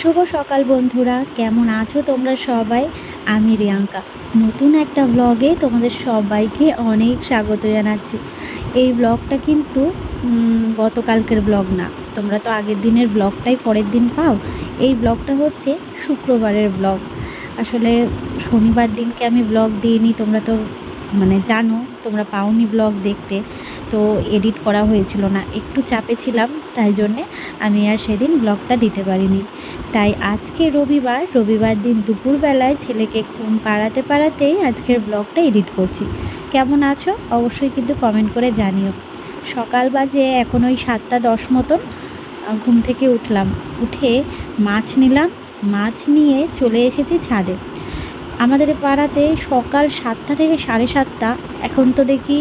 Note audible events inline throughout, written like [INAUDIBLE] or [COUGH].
শুভ সকাল বন্ধুরা, কেমন আছো তোমরা সবাই? আমি রিয়াঙ্কা। নতুন একটা ব্লগে তোমাদের সবাইকে অনেক স্বাগত জানাচ্ছি। এই ব্লগটা কিন্তু গতকালকের ব্লগ না। তোমরা তো আগের দিনের ব্লগটাই পরের দিন পাও। এই ব্লগটা হচ্ছে শুক্রবারের ব্লগ আসলে শনিবার দিনকে আমি ব্লগ দিইনি, তোমরা তো মানে জানো, তোমরা পাওনি ব্লগ দেখতে। তো এডিট করা হয়েছিল না। একটু চাপে ছিলাম, তাই জন্যে আমি আর সেদিন ব্লগটা দিতে পারিনি। তাই আজকে রবিবার রবিবার দিন দুপুরবেলায় ছেলেকে ঘুম পাড়াতে পাড়াতেই আজকের ব্লগটা এডিট করছি। কেমন আছো? অবশ্যই কিন্তু কমেন্ট করে জানিও। সকাল বাজে এখন ওই সাতটা দশ মতন ঘুম থেকে উঠলাম। উঠে মাছ নিলাম। মাছ নিয়ে চলে এসেছি ছাদে। আমাদের পাড়াতে সকাল সাতটা থেকে সাড়ে সাতটা, এখন তো দেখি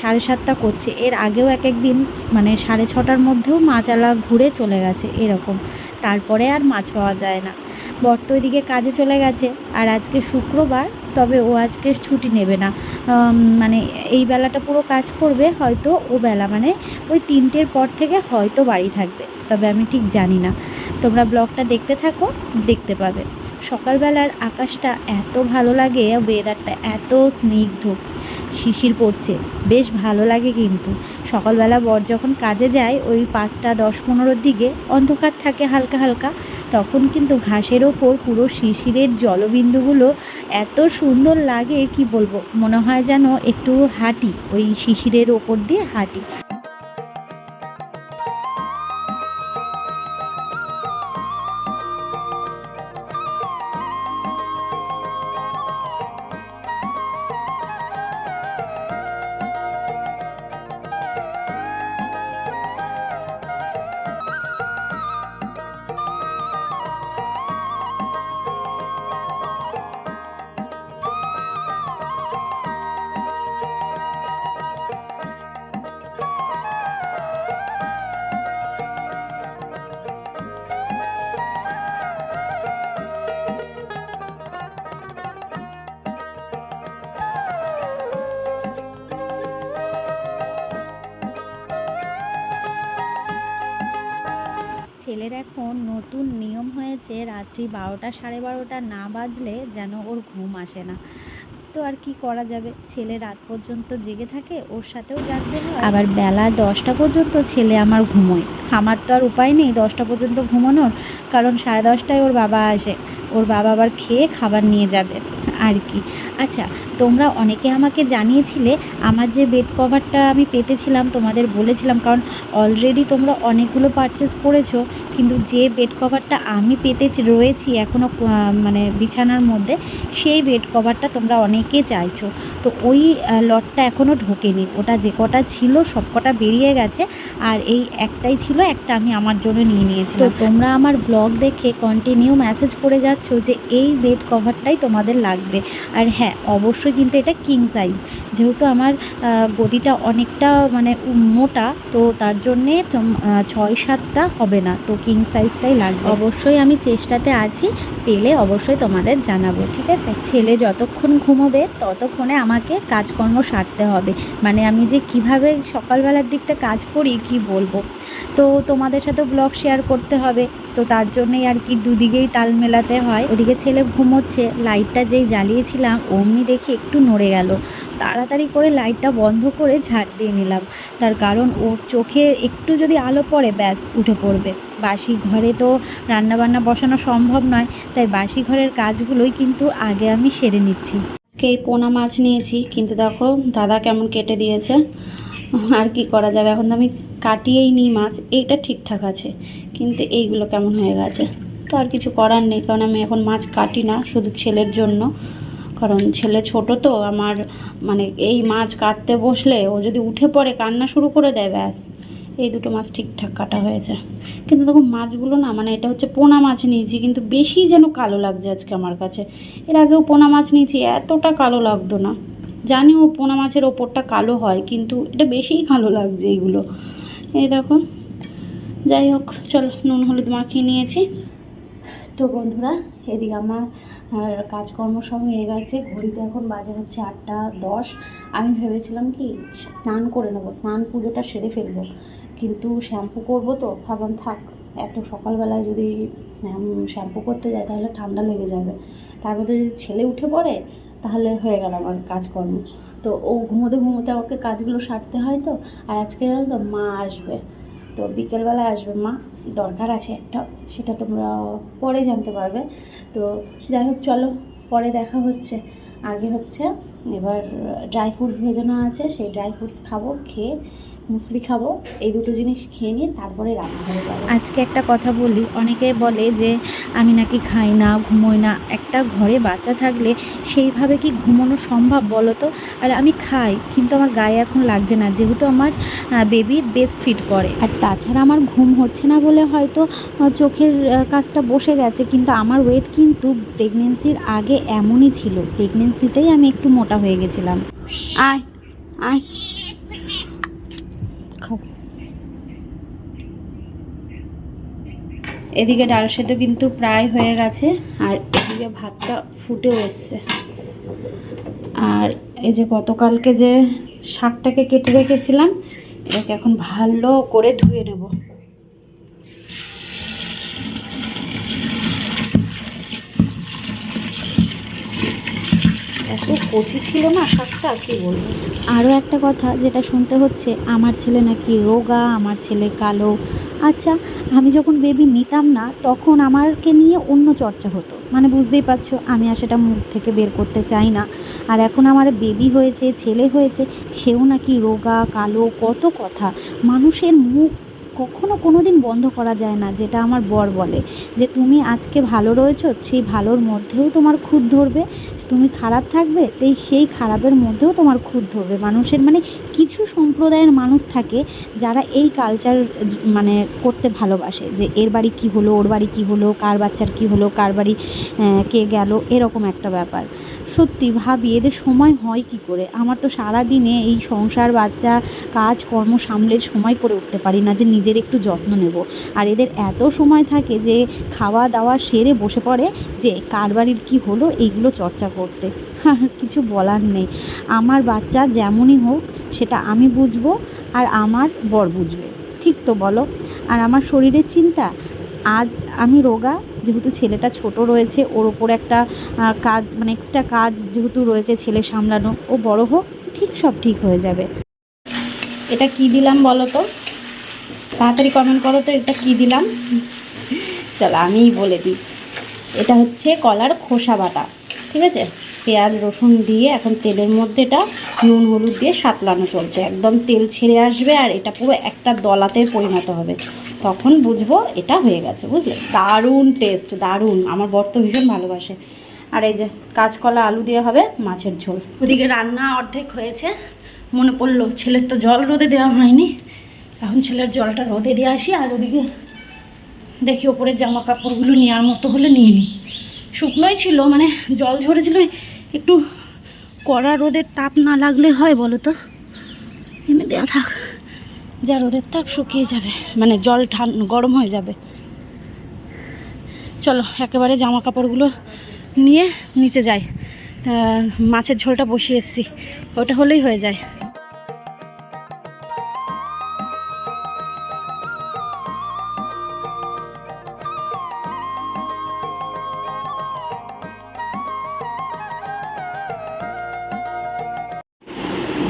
সাড়ে সাতটা করছে। এর আগেও এক এক দিন মানে সাড়ে ছটার মধ্যেও মাছালা ঘুরে চলে গেছে এরকম। তারপরে আর মাছ পাওয়া যায় না। বর্ত ওইদিকে কাজে চলে গেছে। আর আজকে শুক্রবার, তবে ও আজকে ছুটি নেবে না। মানে এই বেলাটা পুরো কাজ করবে, হয়তো ও বেলা মানে ওই তিনটের পর থেকে হয়তো বাড়ি থাকবে। তবে আমি ঠিক জানি না। তোমরা ব্লগটা দেখতে থাকো, দেখতে পাবে। সকালবেলার আকাশটা এত ভালো লাগে ওয়েদারটা এত স্নিগ্ধ। শিশির পড়ছে, বেশ ভালো লাগে কিন্তু। সকালবেলা বর যখন কাজে যায়, ওই পাঁচটা, দশ, পনেরোর দিকে অন্ধকার থাকে হালকা হালকা, তখন কিন্তু ঘাসের ওপর পুরো শিশিরের জলবিন্দুগুলো এত সুন্দর লাগে, কি বলব? মনে হয় যেন একটু হাঁটি, ওই শিশিরের ওপর দিয়ে হাঁটি। নতুন নিয়ম হয়েছে রাত্রি বারোটা সাড়ে বারোটা না বাজলে যেন ওর ঘুম আসে না। তো আর কি করা যাবে? ছেলে রাত পর্যন্ত জেগে থাকে, ওর সাথেও জাগতে হয়। আবার বেলা দশটা পর্যন্ত ছেলে আমার ঘুমোয়। আমার তো আর উপায় নেই দশটা পর্যন্ত ঘুমানোর, কারণ সাড়ে দশটায় ওর বাবা আসে। ওর বাবা আবার খেয়ে খাবার নিয়ে যাবে আর কি। আচ্ছা তোমরা অনেকে আমাকে জানিয়েছিলে আমার যে বেড কভারটা আমি পেতেছিলাম, তোমাদের বলেছিলাম, কারণ অলরেডি তোমরা অনেকগুলো পারচেস করেছ, কিন্তু যে বেড কভারটা আমি পেতে রয়েছি এখনও মানে বিছানার মধ্যে, সেই বেড কভারটা তোমরা অনেকে চাইছো। তো ওই লটটা এখনও ঢোকেনি। ওটা যে কটা ছিল, সব কটা বেরিয়ে গেছে, আর এই একটাই ছিল, একটা আমি আমার জন্য নিয়ে নিয়েছি তো তোমরা আমার ব্লগ দেখে কন্টিনিউ মেসেজ করে যাচ্ছ যে এই বেড কভারটাই তোমাদের লাগবে। আর হ্যাঁ অবশ্যই কিন্তু এটা কিং সাইজ যেহেতু আমার গদিটা অনেকটা মানে মোটা, তো তার জন্যে ছয় সাতটা হবে না। তো কিং সাইজটাই লাগবে। অবশ্যই আমি চেষ্টাতে আছি, পেলে অবশ্যই তোমাদের জানাব, ঠিক আছে? ছেলে যতক্ষণ ঘুমোবে, ততক্ষণে আমাকে কাজকর্ম সারতে হবে। মানে আমি যে কীভাবে সকালবেলার দিকটা কাজ করি, কি বলব? তো তোমাদের সাথে ব্লগ শেয়ার করতে হবে। তো তার জন্যই আর কি দুদিকেই তাল মেলাতে হয়। ওদিকে ছেলে ঘুমোচ্ছে, লাইটটা যেই জ্বালিয়েছিলাম অমনি দেখি একটু নড়ে গেল। তাড়াতাড়ি করে লাইটটা বন্ধ করে ঝাড় দিয়ে নিলাম। তার কারণ ওর চোখে একটু যদি আলো পড়ে, ব্যাস উঠে পড়বে। বাসি ঘরে তো রান্নাবান্না বসানো সম্ভব নয়, তাই বাসি ঘরের কাজগুলোই কিন্তু আগে আমি সেরে নিচ্ছি। এই পোনা মাছ নিয়েছি, কিন্তু দেখো দাদা কেমন কেটে দিয়েছে। আর কি করা যাবে? এখন আমি কাটিয়েই নিই মাছ, এইটা ঠিকঠাক আছে, কিন্তু এইগুলো কেমন হয়ে গেছে? তো আর কিছু করার নেই, কারণ আমি এখন মাছ কাটি না শুধু ছেলের জন্য। কারণ ছেলে ছোট তো, আমার মানে এই মাছ কাটতে বসলে ও যদি উঠে পড়ে, কান্না শুরু করে দেয় ব্যাস। এই দুটো মাছ ঠিকঠাক কাটা হয়েছে। কিন্তু দেখো মাছগুলো না মানে এটা হচ্ছে পোনা মাছ নিয়েছি, কিন্তু বেশি যেন কালো লাগছে আজকে আমার কাছে। এর আগেও পোনা মাছ নিয়েছি, এতটা কালো লাগতো না। জানি ও পোনা মাছের ওপরটা কালো হয়, কিন্তু এটা বেশিই কালো লাগছে এইগুলো। এই দেখো, যাই হোক, চলো নুন হলুদ মাখিয়ে নিয়েছি। তো বন্ধুরা, এদিকে আমার কাজকর্ম সব হয়ে গেছে। ঘড়িতে এখন বাজে হচ্ছে আটটা দশ। আমি ভেবেছিলাম কি, স্নান করে নেব, স্নান পুজোটা সেরে ফেলব। কিন্তু শ্যাম্পু করব তো, ভাবলাম থাক, এত সকালবেলায় যদি শ্যাম্পু করতে যায় তাহলে ঠান্ডা লেগে যাবে। তার মধ্যে যদি ছেলে উঠে পড়ে, তাহলে হয়ে গেল আমার কাজকর্ম। তো ও ঘুমোতে ঘুমোতে আমাকে কাজগুলো সারতে হয় তো, আর আজকে জানো তো মা আসবে। তো বিকেলবেলা আসবে মা, দরকার আছে একটা, সেটা তোমরা পরে জানতে পারবে। তো যাই হোক, চলো, পরে দেখা হচ্ছে। আগে হচ্ছে এবার ড্রাই ফ্রুটস ভেজানো আছে, সেই ড্রাই ফ্রুটস খাব, খেয়ে মুসলি খাব, এই দুটো জিনিস খেয়ে নিয়ে তারপরে রান্না হয়ে যাবে আজকে একটা কথা বলি, অনেকে বলে যে আমি নাকি খাই না, ঘুমোই না। একটা ঘরে বাচ্চা থাকলে সেইভাবে কি ঘুমানো সম্ভব বলো তো? আর আমি খাই, কিন্তু আমার গায়ে এখন লাগছে না, যেহেতু আমার বেবি বেস্ট ফিট করে। আর তাছাড়া আমার ঘুম হচ্ছে না বলে হয়তো চোখের কাজটা বসে গেছে, কিন্তু আমার ওয়েট কিন্তু প্রেগনেন্সির আগে এমনই ছিল। প্রেগনেন্সিতেই আমি একটু মোটা হয়ে গেছিলাম। আয় আয়। এদিকে ডাল সেদ্ধ কিন্তু প্রায় হয়ে গেছে, আর এদিকে ভাতটা ফুটেও এসছে। আর এই যে গতকালকে যে শাকটাকে কেটে রেখেছিলাম, এটাকে এখন ভালো করে ধুয়ে নেব। এত কচি ছিল না শাকটা, কি বলব? আরও একটা কথা যেটা শুনতে হচ্ছে, আমার ছেলে নাকি রোগা, আমার ছেলে কালো। আচ্ছা আমি যখন বেবি নিতাম না, তখন আমারকে নিয়ে অন্য চর্চা হতো। মানে বুঝতেই পারছ, আমি আর সেটা মুখ থেকে বের করতে চাই না। আর এখন আমার বেবি হয়েছে, ছেলে হয়েছে, সেও নাকি রোগা, কালো, কত কথা। মানুষের মুখ কখনো কোনো দিন বন্ধ করা যায় না, যেটা আমার বর বলে। যে তুমি আজকে ভালো রয়েছো, সেই ভালোর মধ্যেও তোমার খুদ ধরবে। তুমি খারাপ থাকবে, তাই সেই খারাপের মধ্যেও তোমার খুদ ধরবে। মানুষের মানে কিছু সম্প্রদায়ের মানুষ থাকে যারা এই কালচার মানে করতে ভালোবাসে, যে এর বাড়ি কী হলো, ওর বাড়ি কী হলো, কার বাচ্চার কী হলো, কার বাড়ি কে গেল, এরকম একটা ব্যাপার। সত্যি ভাবি, এদের সময় হয় কি করে? আমার তো সারা দিনে এই সংসার, বাচ্চা, কাজ, কর্ম সামলে সময় করে উঠতে পারি না যে নিজের একটু যত্ন নেব। আর এদের এত সময় থাকে যে খাওয়া দাওয়া সেরে বসে পড়ে যে কার বাড়ির কী হলো এইগুলো চর্চা করতে। কিছু বলার নেই। আমার বাচ্চা যেমনই হোক, সেটা আমি বুঝব আর আমার বর বুঝবে। ঠিক তো বলো? আর আমার শরীরের চিন্তা? আজ আমি রোগা, যেহেতু ছেলেটা ছোট রয়েছে, ওর ওপর একটা কাজ মানে এক্সট্রা কাজ যেহেতু রয়েছে ছেলে সামলানো, ও বড় হোক, ঠিক সব ঠিক হয়ে যাবে। এটা কি দিলাম বলো তো? তাড়াতাড়ি কমেন্ট করো তো, এটা কি দিলাম? চলো আমিই বলে দিই। এটা হচ্ছে কলার খোসা বাটা, ঠিক আছে? পেঁয়াজ, রসুন দিয়ে এখন তেলের মধ্যে এটা নুন, হলুদ দিয়ে সাতলানো চলছে। একদম তেল ছেড়ে আসবে আর এটা পুরো একটা দলাতে পরিণত হবে। তখন বুঝব এটা হয়ে গেছে, বুঝলে? দারুণ টেস্ট দারুণ। আমার বর তো ভীষণ ভালোবাসে। আর এই যে কাঁচকলা আলু দিয়ে হবে মাছের ঝোল। ওদিকে রান্না অর্ধেক হয়েছে, মনে পড়ল ছেলের তো জল রোদে দেওয়া হয়নি। এখন ছেলের জলটা রোদে দিয়ে আসি, আর ওদিকে দেখি ওপরের জামা কাপড়গুলো নেওয়ার মতো হলে নিয়ে নিই। শুকনোই ছিল মানে জল ঝরেছিল, একটু কড়া রোদের তাপ না লাগলে হয় বলো তো? এনে দেওয়া থাক। যা রোদের তাপ শুকিয়ে যাবে। মানে জল ঠান, গরম হয়ে যাবে। চলো, একেবারে জামা কাপড়গুলো নিয়ে নিচে যাই। মাছের ঝোলটা বসিয়ে এসছি। ওটা হলেই হয়ে যায়।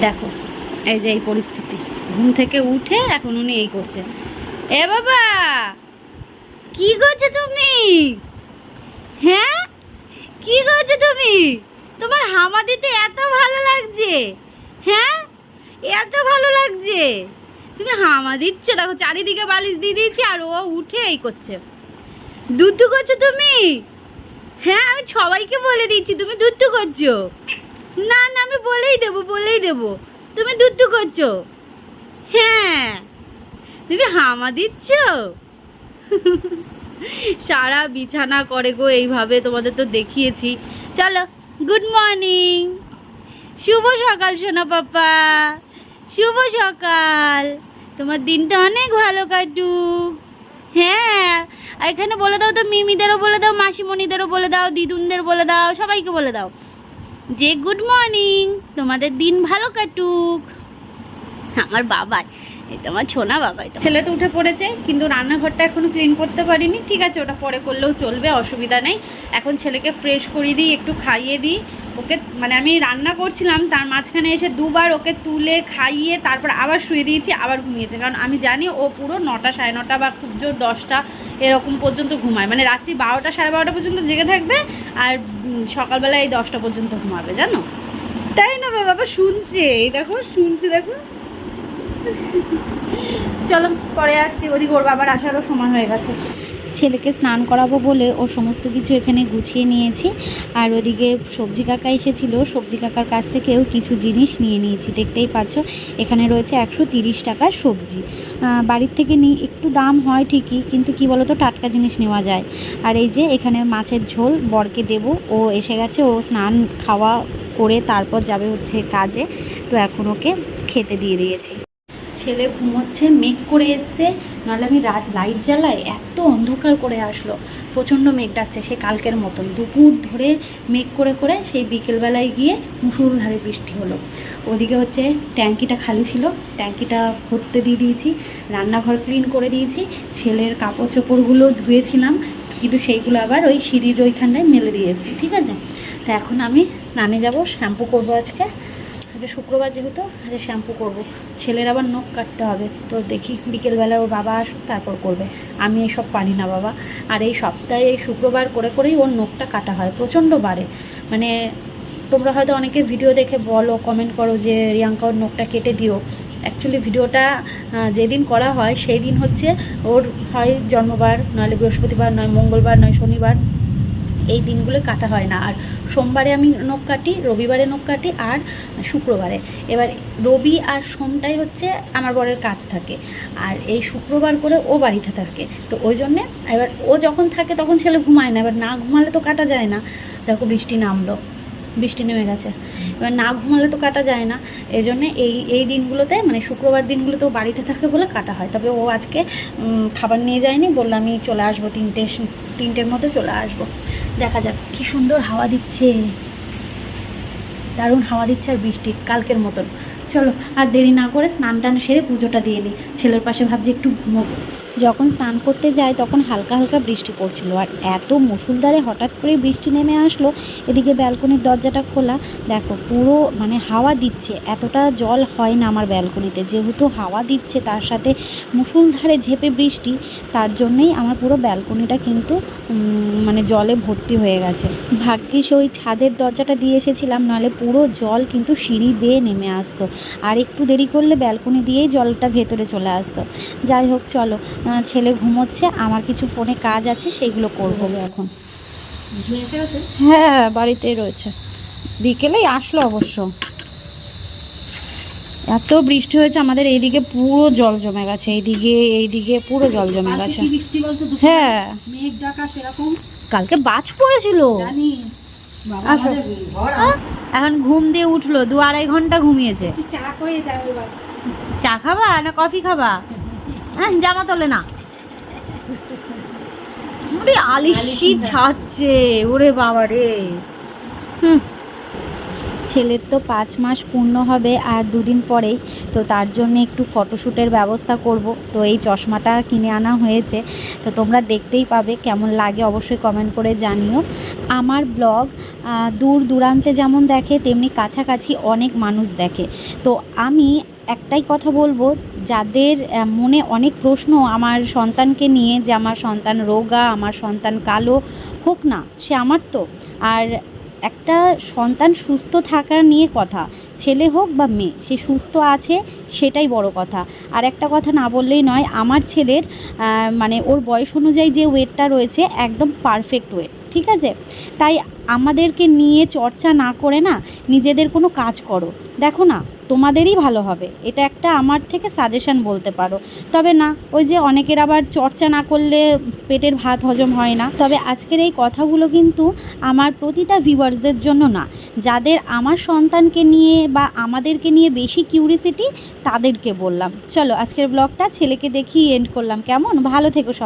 দেখো, এই যে এই পরিস্থিতি। ঘুম থেকে উঠে এখন উনি এই করছে এ বাবা, কি করছ তুমি? হ্যাঁ? কি করছ তুমি? তোমার হামা দিতে এত ভালো লাগছে। হ্যাঁ? এত ভালো লাগছে। তুমি হামা দিচ্ছ, দেখো চারিদিকে বালিশ দিয়ে দিয়েছি আর ও উঠে এই করছে। দুধ করছ তুমি? হ্যাঁ আমি সবাইকে বলে দিচ্ছি, তুমি দুধ করছ? না না, আমি বলেই দেবো বলেই দেবো। তুমি দুধ করছ? হ্যাঁ। তুমি হামা দিচ্ছ? সারা বিছানা করে গো, এইভাবে তোমাদের তো দেখিয়েছি। চলো গুড মর্নিং শুভ সকাল, সোনা পাপা। শুভ সকাল। তোমার দিনটা অনেক ভালো কাটুক। হ্যাঁ আর এখানে বলে দাও তো, মিমিদেরও বলে দাও, মাসিমণিদেরও বলে দাও, দিদুনদের বলে দাও, সবাইকে বলে দাও। যে গুড মর্নিং তোমাদের দিন ভালো কাটুক। [LAUGHS] আমার বাবাই। এই তো আমার ছোনা বাবাই তো। ছেলে তো উঠে পড়েছে, কিন্তু রান্নাঘরটা এখনও ক্লিন করতে পারিনি। ঠিক আছে, ওটা পরে করলেও চলবে, অসুবিধা নেই। এখন ছেলেকে ফ্রেশ করিয়ে দিই, একটু খাইয়ে দিই। ওকে মানে আমি রান্না করছিলাম, তার মাঝখানে এসে দুবার ওকে তুলে খাইয়ে, তারপর আবার শুয়ে দিয়েছি, আবার ঘুমিয়েছে। কারণ আমি জানি ও পুরো নটা সাড়ে নটা বা খুব জোর দশটা এরকম পর্যন্ত ঘুমায়। মানে রাত্রি বারোটা সাড়ে বারোটা পর্যন্ত জেগে থাকবে আর সকালবেলা এই দশটা পর্যন্ত ঘুমাবে, জানো? তাই না বাবা শুনছে, এই দেখো, শুনছে, দেখো। চলো, পরে আসছি। ওদিকে ওর বাবার আসারও সময় হয়ে গেছে। ছেলেকে স্নান করাবো বলে ও সমস্ত কিছু এখানে গুছিয়ে নিয়েছি। আর ওদিকে সবজি কাকা এসেছিল। সবজি কাকার কাছ থেকেও কিছু জিনিস নিয়ে নিয়েছি। দেখতেই পাচ্ছ, এখানে রয়েছে একশো তিরিশ টাকার সবজি। বাড়ির থেকে নিই একটু দাম হয় ঠিকই, কিন্তু কি বলতো, টাটকা জিনিস নেওয়া যায়। আর এই যে, এখানে মাছের ঝোল, বরকে দেব। ও এসে গেছে, ও স্নান খাওয়া করে তারপর যাবে হচ্ছে কাজে। তো এখন ওকে খেতে দিয়ে দিয়েছি। ছেলে ঘুমোচ্ছে, মেঘ করে এসছে। নাহলে আমি রাত লাইট জ্বালাই এত অন্ধকার করে আসলো। প্রচণ্ড মেঘ ডাকছে সে কালকের মতন। দুপুর ধরে মেঘ করে করে সেই বিকেলবেলায় গিয়ে মুসুলধারে বৃষ্টি হলো। ওদিকে হচ্ছে ট্যাঙ্কিটা খালি ছিল। ট্যাঙ্কিটা ভরতে দিয়ে দিয়েছি, রান্নাঘর ক্লিন করে দিয়েছি, ছেলের কাপড় চোপড়গুলো ধুয়েছিলাম, কিন্তু সেইগুলো আবার ওই সিঁড়ির ওইখানটায় মেলে দিয়ে এসেছি, ঠিক আছে? তো এখন আমি স্নানে যাব, শ্যাম্পু করব আজকে। আজকে শুক্রবার যেহেতু, আজকে শ্যাম্পু করব। ছেলের আবার নখ কাটতে হবে, তো দেখি বিকেলবেলা ওর বাবা আসুক, তারপর করবে। আমি এসব পারি না বাবা। আর এই সপ্তাহে এই শুক্রবার করে করেই ওর নখটা কাটা হয়, প্রচণ্ড বাড়ে। মানে তোমরা হয়তো অনেকে ভিডিও দেখে বলো কমেন্ট করো যে রিয়াঙ্কা ওর নখটা কেটে দিও। অ্যাকচুয়ালি ভিডিওটা যেদিন করা হয় সেই দিন হচ্ছে ওর হয় জন্মবার নয় বৃহস্পতিবার, নয় মঙ্গলবার, নয় শনিবার। এই দিনগুলো কাটা হয় না। আর সোমবারে আমি নখ কাটি, রবিবারে নখ কাটি আর শুক্রবারে। এবার রবি আর সোমটাই হচ্ছে আমার বরের কাজ থাকে। আর এই শুক্রবার করে ও বাড়িতে থাকে। তো ওই জন্যে এবার ও যখন থাকে তখন ছেলে ঘুমায় না। এবার না ঘুমালে তো কাটা যায় না। দেখো বৃষ্টি নামলো। বৃষ্টি নেমে গেছে। এবার না ঘুমালে তো কাটা যায় না। এই জন্যে এই এই দিনগুলোতে মানে শুক্রবার দিনগুলোতে ও বাড়িতে থাকে বলে কাটা হয়। তবে ও আজকে খাবার নিয়ে যায়নি। বলল আমি চলে আসব তিনটে তিনটের মধ্যে চলে আসব। দেখা যাক, কি সুন্দর হাওয়া দিচ্ছে। দারুণ হাওয়া দিচ্ছে আর বৃষ্টি, কালকের মতন। চলো, আর দেরি না করে স্নান টান সেরে পুজোটা দিয়ে নিই ছেলের পাশে ভাবছি একটু ঘুমোবো। যখন স্নান করতে যাই তখন হালকা হালকা বৃষ্টি পড়ছিল। আর এত মুসুলধারে হঠাৎ করে বৃষ্টি নেমে আসলো, এদিকে ব্যালকনির দরজাটা খোলা। দেখো, পুরো মানে হাওয়া দিচ্ছে। এতটা জল হয় না আমার ব্যালকনিতে। যেহেতু হাওয়া দিচ্ছে, তার সাথে মুসুলধারে ঝেপে বৃষ্টি, তার জন্যেই আমার পুরো ব্যালকনিটা কিন্তু মানে জলে ভর্তি হয়ে গেছে। ভাগ্যিস ওই ছাদের দরজাটা দিয়ে এসেছিলাম, নাহলে পুরো জল কিন্তু সিঁড়ি বেয়ে নেমে আসতো। আর একটু দেরি করলে ব্যালকনি দিয়েই জলটা ভেতরে চলে আসতো। যাই হোক, চলো। ছেলে ঘুমোচ্ছে আমার কিছু ফোনে কাজ আছে সেইগুলো করব। এখন? হ্যাঁ বাড়িতেই রয়েছে। বিকেলেই আসলো অবশ্য। এত বৃষ্টি হয়েছে আমাদের এইদিকে পুরো জল জমে গেছে। এইদিকে এইদিকে পুরো জল জমে গেছে? হ্যাঁ। মেঘ ডাকা সেরকম? কালকে বাজ পড়েছিল। আসো। এখন ঘুম দিয়ে উঠল দু আড়াই ঘণ্টা ঘুমিয়েছে। চা খাবা না কফি খাবা? হ্যাঁ জামা তোলে না। ওরে আলিশি ছাড়ছে? ওরে বাবা রে। হুম। ছেলের তো পাঁচ মাস পূর্ণ হবে আর দুদিন পরেই তো তার জন্য একটু ফটোশ্যুটের ব্যবস্থা করব। তো এই চশমাটা কিনে আনা হয়েছে। তো তোমরা দেখতেই পাবে কেমন লাগে অবশ্যই কমেন্ট করে জানিও। আমার ব্লগ দূর দূরান্তে যেমন দেখে তেমনি কাছাকাছি অনেক মানুষ দেখে। তো আমি একটাই কথা বলব, যাদের মনে অনেক প্রশ্ন আমার সন্তানকে নিয়ে যে আমার সন্তান রোগা, আমার সন্তান কালো হোক না, সে আমার তো। আর একটা সন্তান সুস্থ থাকার নিয়ে কথা, ছেলে হোক বা মেয়ে, সে সুস্থ আছে সেটাই বড় কথা। আর একটা কথা না বললেই নয়, আমার ছেলের মানে ওর বয়স অনুযায়ী যে ওয়েটটা রয়েছে, একদম পারফেক্ট ওয়েট ঠিক আছে? তাই আমাদেরকে নিয়ে চর্চা না করে না নিজেদের কোনো কাজ করো। দেখো না, তোমাদেরই ভালো হবে। এটা একটা আমার থেকে সাজেশন বলতে পারো। তবে না, ওই যে অনেকের আবার চর্চা না করলে পেটের ভাত হজম হয় না। তবে আজকের এই কথাগুলো কিন্তু আমার প্রতিটা ভিউয়ার্সদের জন্য না। যাদের আমার সন্তানকে নিয়ে বা আমাদেরকে নিয়ে বেশি কিউরিসিটি তাদেরকে বললাম। চলো, আজকের ব্লগটা ছেলেকে দেখি এন্ড করলাম। কেমন? ভালো থেকো